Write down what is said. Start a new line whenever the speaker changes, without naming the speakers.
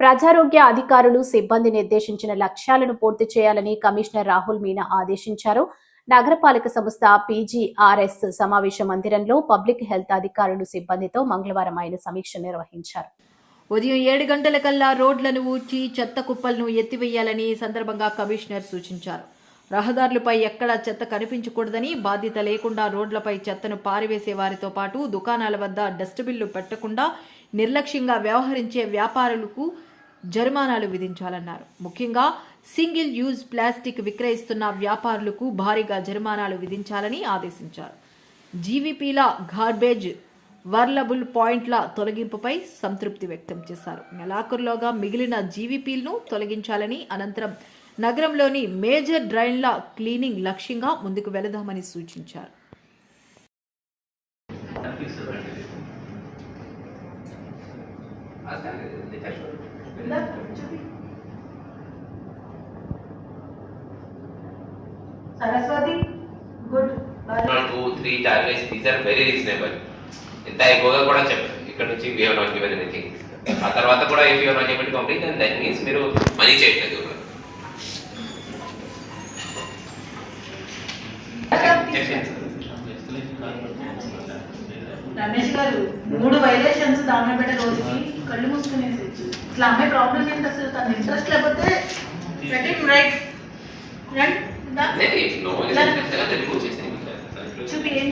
ప్రజారోగ్య అధికారులు సిబ్బంది నిర్దేశించిన లక్ష్యాలను పూర్తి చేయాలని కమిషనర్ రాహుల్ మీనా ఆదేశించారు. నగరపాలక సంస్థ పీజీఆర్ఎస్ సమావేశ మందిరంలో పబ్లిక్ హెల్త్ అధికారులు సిబ్బందితో మంగళవారం ఆయన సమీక్ష నిర్వహించారు.
ఉదయం ఏడు గంటల కల్లా రోడ్లను ఊడ్చి చెత్త కుప్పలను ఎత్తివేయాలని సందర్భంగా కమిషనర్ సూచించారు. రహదారులపై ఎక్కడా చెత్త కనిపించకూడదని బాధ్యత లేకుండా రోడ్లపై చెత్తను పారివేసే వారితో పాటు దుకాణాల వద్ద డస్ట్బిన్లు పెట్టకుండా నిర్లక్ష్యంగా వ్యవహరించే వ్యాపారులకు జరిమానాలు విధించాలన్నారు. ముఖ్యంగా సింగిల్ యూజ్ ప్లాస్టిక్ విక్రయిస్తున్న వ్యాపారులకు భారీగా జరిమానాలు విధించాలని ఆదేశించారు. జీవీపీల గార్బేజ్ వర్లబుల్ పాయింట్ల తొలగింపుపై సంతృప్తి వ్యక్తం చేశారు. నెలాఖరులోగా మిగిలిన జీవీపీలను తొలగించాలని అనంతరం నగరంలోని మేజర్ డ్రైన్ల క్లీనింగ్ లక్ష్యంగా ముందుకు వెళదామని సూచించారు.
Saraswati good
two three targets these are very reasonable ఎంత ఎక్కువగా కూడా చెప్పారు. ఇక్కడ నుంచి we have not given anything ఆ తర్వాత కూడా if you not able complete then that means మీరు మనీ చేయట్లేదు.
రమేష్ గారు మూడు వైలేషన్స్ దాంట్లో పెట్టే రోజుకి కళ్ళు మూసుకునేసి ఇట్లా అమ్మాయి ప్రాబ్లం ఏంటి అసలు? తన ఇంట్రెస్ట్ లేకపోతే రైట్
రైట్ చూపి
ఏం